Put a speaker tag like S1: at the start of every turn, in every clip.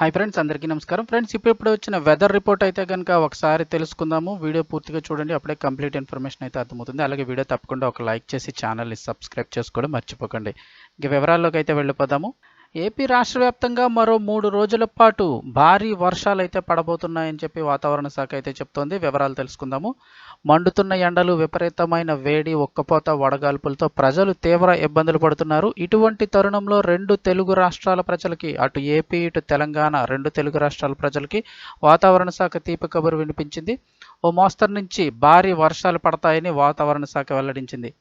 S1: Hi friends అందరికీ నమస్కారం. Friends ఇప్పుడు ఇప్పుడు వచ్చిన వెదర్ రిపోర్ట్ అయితే కనుక ఒకసారి తెలుసుకుందాము. వీడియో పూర్తిగా చూడండి అప్పుడే కంప్లీట్ ఇన్ఫర్మేషన్ అయితే అర్థమవుతుంది. అలాగే వీడియో తప్పకుండా ఒక లైక్ చేసి ఛానల్ని సబ్స్క్రైబ్ చేసుకోవడం మర్చిపోకండి. ఇక వివరాల్లోకి అయితే వెళ్ళిపోదాము. ఏపీ రాష్ట్ర వ్యాప్తంగా మరో మూడు రోజుల పాటు భారీ వర్షాలు అయితే పడబోతున్నాయని చెప్పి వాతావరణ శాఖ అయితే చెప్తోంది. వివరాలు తెలుసుకుందాము. మండుతున్న ఎండలు విపరీతమైన వేడి ఒక్కపోత వడగాల్పులతో ప్రజలు తీవ్ర ఇబ్బందులు పడుతున్నారు. ఇటువంటి తరుణంలో రెండు తెలుగు రాష్ట్రాల ప్రజలకి అటు ఏపీ ఇటు తెలంగాణ రెండు తెలుగు రాష్ట్రాల ప్రజలకి వాతావరణ శాఖ తీపి కబురు వినిపించింది. ఓ మోస్తరు నుంచి భారీ వర్షాలు పడతాయని వాతావరణ శాఖ వెల్లడించింది.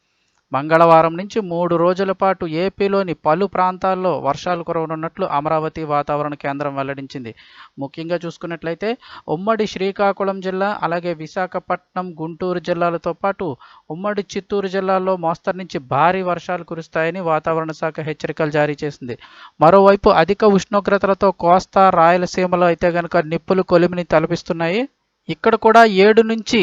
S1: మంగళవారం నుంచి మూడు రోజుల పాటు ఏపీలోని పలు ప్రాంతాల్లో వర్షాలు కురవనున్నట్లు అమరావతి వాతావరణ కేంద్రం వెల్లడించింది. ముఖ్యంగా చూసుకున్నట్లయితే ఉమ్మడి శ్రీకాకుళం జిల్లా అలాగే విశాఖపట్నం గుంటూరు జిల్లాలతో పాటు ఉమ్మడి చిత్తూరు జిల్లాల్లో మోస్తరు నుంచి భారీ వర్షాలు కురుస్తాయని వాతావరణ శాఖ హెచ్చరికలు జారీ చేసింది. మరోవైపు అధిక ఉష్ణోగ్రతలతో కోస్తా రాయలసీమలో అయితే కనుక నిప్పులు కొలిమిని తలపిస్తున్నాయి. ఇక్కడ కూడా ఏడు నుంచి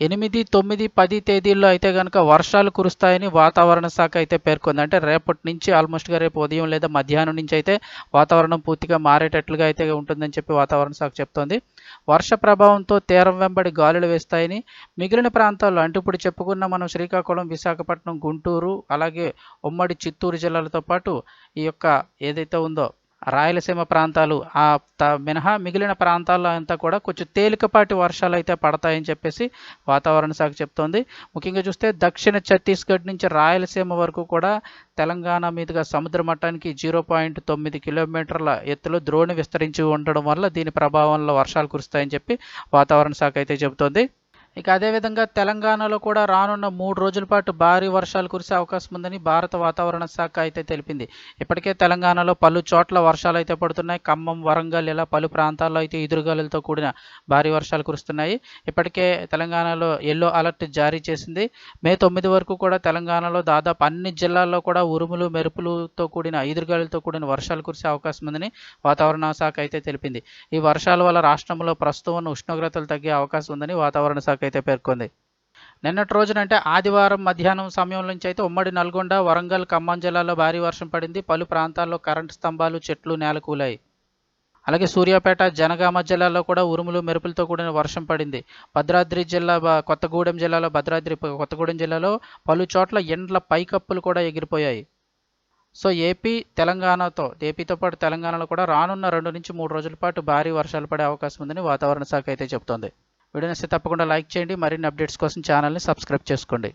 S1: ఎనిమిది తొమ్మిది పది తేదీల్లో అయితే కనుక వర్షాలు కురుస్తాయని వాతావరణ శాఖ అయితే పేర్కొంది. అంటే రేపటి నుంచి ఆల్మోస్ట్గా రేపు ఉదయం లేదా మధ్యాహ్నం నుంచి అయితే వాతావరణం పూర్తిగా మారేటట్లుగా అయితే ఉంటుందని చెప్పి వాతావరణ శాఖ చెప్తోంది. వర్ష ప్రభావంతో తీరం వెంబడి గాలులు వేస్తాయని మిగిలిన ప్రాంతాల్లో అంటే ఇప్పుడు చెప్పుకున్న మనం శ్రీకాకుళం విశాఖపట్నం గుంటూరు అలాగే ఉమ్మడి చిత్తూరు జిల్లాలతో పాటు ఈ యొక్క ఏదైతే ఉందో రాయలసీమ ప్రాంతాలు ఆ త మినహా మిగిలిన ప్రాంతాల్లో అంతా కూడా కొంచెం తేలికపాటి వర్షాలు అయితే పడతాయని చెప్పేసి వాతావరణ శాఖ చెప్తోంది. ముఖ్యంగా చూస్తే దక్షిణ ఛత్తీస్గఢ్ నుంచి రాయలసీమ వరకు కూడా తెలంగాణ మీదుగా సముద్ర మట్టానికి జీరో పాయింట్ తొమ్మిది కిలోమీటర్ల ఎత్తులో ద్రోణి విస్తరించి ఉండడం వల్ల దీని ప్రభావంలో వర్షాలు కురుస్తాయని చెప్పి వాతావరణ శాఖ అయితే చెబుతోంది. ఇక అదేవిధంగా తెలంగాణలో కూడా రానున్న మూడు రోజుల పాటు భారీ వర్షాలు కురిసే అవకాశం ఉందని భారత వాతావరణ శాఖ అయితే తెలిపింది. ఇప్పటికే తెలంగాణలో పలు చోట్ల వర్షాలు అయితే పడుతున్నాయి. ఖమ్మం వరంగల్ ఇలా పలు ప్రాంతాల్లో అయితే ఎదురుగాలులతో కూడిన భారీ వర్షాలు కురుస్తున్నాయి. ఇప్పటికే తెలంగాణలో ఎల్లో అలర్ట్ జారీ చేసింది. మే తొమ్మిది వరకు కూడా తెలంగాణలో దాదాపు అన్ని జిల్లాల్లో కూడా ఉరుములు మెరుపులతో కూడిన ఎదురుగాలులతో కూడిన వర్షాలు కురిసే అవకాశం ఉందని వాతావరణ శాఖ అయితే తెలిపింది. ఈ వర్షాల వల్ల రాష్ట్రంలో ప్రస్తుతం ఉన్న ఉష్ణోగ్రతలు తగ్గే అవకాశం ఉందని వాతావరణ శాఖ అయితే పేర్కొంది. నిన్నటి రోజునంటే ఆదివారం మధ్యాహ్నం సమయం నుంచి అయితే ఉమ్మడి నల్గొండ వరంగల్ ఖమ్మం జిల్లాలో భారీ వర్షం పడింది. పలు ప్రాంతాల్లో కరెంటు స్తంభాలు చెట్లు నేలకూలాయి అలాగే సూర్యాపేట జనగామ జిల్లాలో కూడా ఉరుములు మెరుపులతో కూడిన వర్షం పడింది. భద్రాద్రి జిల్లా కొత్తగూడెం జిల్లాలో భద్రాద్రి కొత్తగూడెం జిల్లాలో పలు చోట్ల ఎండ్ల పైకప్పులు కూడా ఎగిరిపోయాయి. సో ఏపీ తెలంగాణతో ఏపీతో పాటు తెలంగాణలో కూడా రానున్న రెండు నుంచి మూడు రోజుల పాటు భారీ వర్షాలు పడే అవకాశం ఉందని వాతావరణ శాఖ అయితే చెబుతోంది. వీడియోని తప్పకుండా లైక్ చేయండి. మరిన్ని అప్డేట్స్ కోసం ఛానల్ని సబ్స్క్రైబ్ చేసుకోండి.